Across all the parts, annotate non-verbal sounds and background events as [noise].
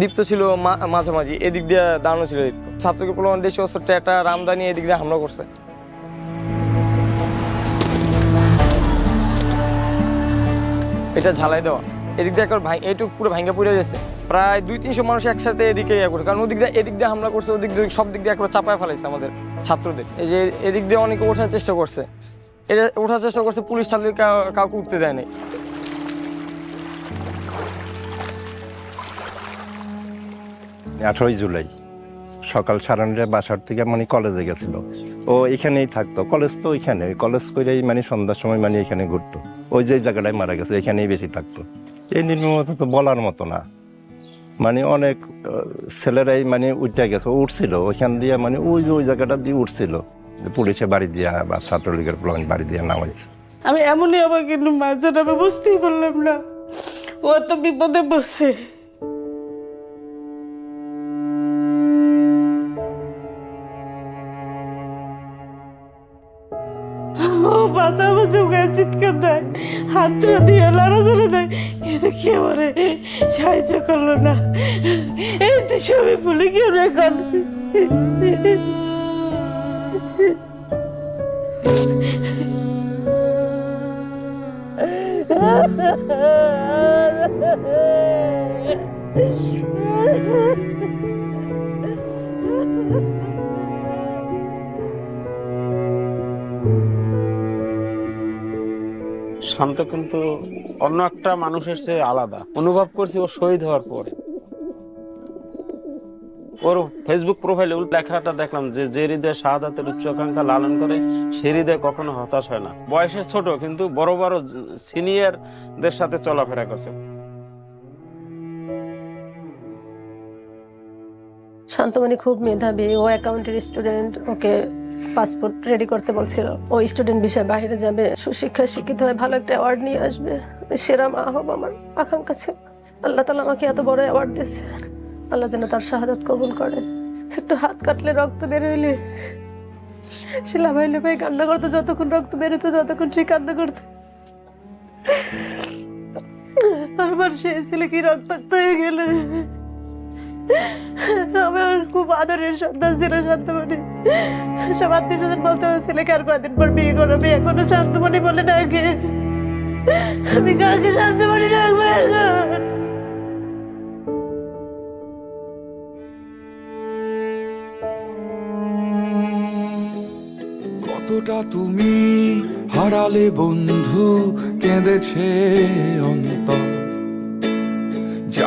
দীপ্ত ছিল মাঝামাঝি, এদিক দিয়ে দাঁড়ানো ছিল দীপ্ত ছাত্রকে প্রলোভন দেশে অস্ত্র টেটা, রামদানি, এদিক দিয়ে হামলা করছে। এটা ঝালাই দেওয়া। এদিক দিয়ে একবার ভাই, এইটুকু পুরো ভাঙ্গা পড়ে গেছে। প্রায় দুই তিনশো মানুষ একসাথে এদিকে ইয়ে করছে। কারণ ওদিক দিয়ে, এদিক দিয়ে হামলা করছে, ওদিক দিয়ে সব দিক দিয়ে একবার চাপায় ফেলাইছে আমাদের ছাত্রদের। এই যে এদিক দিয়ে অনেকে ওঠার চেষ্টা করছে। এটা ওঠার চেষ্টা করছে, পুলিশ ছাত্রী কাউকে উঠতে দেয় আঠারোই জুলাই। সকাল সাড়ে নটায় বাসার থেকে মানে কলেজে গেছিল। ও এখানেই থাকতো। কলেজ তো ওইখানে। কলেজ করেই মানে সন্ধ্যার সময় মানে এখানে ঘুরতো। ওই যে জায়গাটায় মারা গেছে, এখানেই বেশি থাকতো। এই নির্মমতা তো বলার মতো না। মানে অনেক ছেলেরাই মানে উঠে গেছে উঠছিল ওইখান দিয়ে মানে ওই যে ওই জায়গাটা দিয়ে উঠছিল পুলিশে বাড়ি দিয়া বা ছাত্রলীগের প্লান বাড়ি দিয়ে নামাইছে আমি এমনই আমার কিন্তু মাঝে বুঝতেই পারলাম না। ও তো বিপদে বসে ও বাঁচা বাঁচা গায়ে চিৎকার দেয় হাতটা দিয়ে লড়াচড়ে দেয়, কিন্তু কে বলে সাহায্য করল না। এই তো সবই ভুলে গিয়ে এখন। [laughs] শান্ত কিন্তু অন্য একটা মানুষের চেয়ে আলাদা। অনুভব করছি ও শহীদ হওয়ার পরে। ওর ফেসবুক প্রোফাইলে লেখাটা দেখলাম যে যে হৃদয় শাহাদাতের উচ্চাকাঙ্ক্ষা লালন করে, সে হৃদয় কখনো হতাশ হয় না। বয়সে ছোট, কিন্তু বড় বড় সিনিয়রদের সাথে চলাফেরা করছে। শান্তমণি খুব মেধাবী। ও অ্যাকাউন্টের স্টুডেন্ট ওকে পাসপোর্ট রেডি করতে বলছিল। ও স্টুডেন্ট বিষয়ে বাইরে যাবে। সুশিক্ষায় শিক্ষিত হয়ে ভালো একটা অ্যাওয়ার্ড নিয়ে আসবে। সেরা মা হব আমার আকাঙ্ক্ষা ছিল। আল্লাহ তালা আমাকে এত বড় অ্যাওয়ার্ড দিয়েছে। আল্লাহ যেন তার শাহাদাত কবুল করে। একটু হাত কাটলে রক্ত বের হইলে। সে লাভাই লাভাই কান্না করতো, যতক্ষণ রক্ত বেরোতো ততক্ষণ সে কান্না করতো। আমার সেই ছেলে কি রক্তাক্ত হয়ে গেলে? আদরের সন্তান ছিল শান্তমণি সব আত্মীয় স্বজন বলতে ছেলেকে আর পর বিয়ে করবে এখনও শান্তমণি বলে ডাকে। আমি শান্তমণি ডাকবো এখন। কতটা তুমি হারালে বন্ধু, কেঁদেছে অন্তর।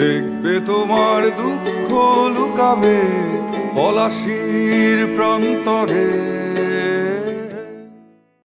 দেখবে তোমার দুঃখ লুকাবে পলাশির প্রান্তরে।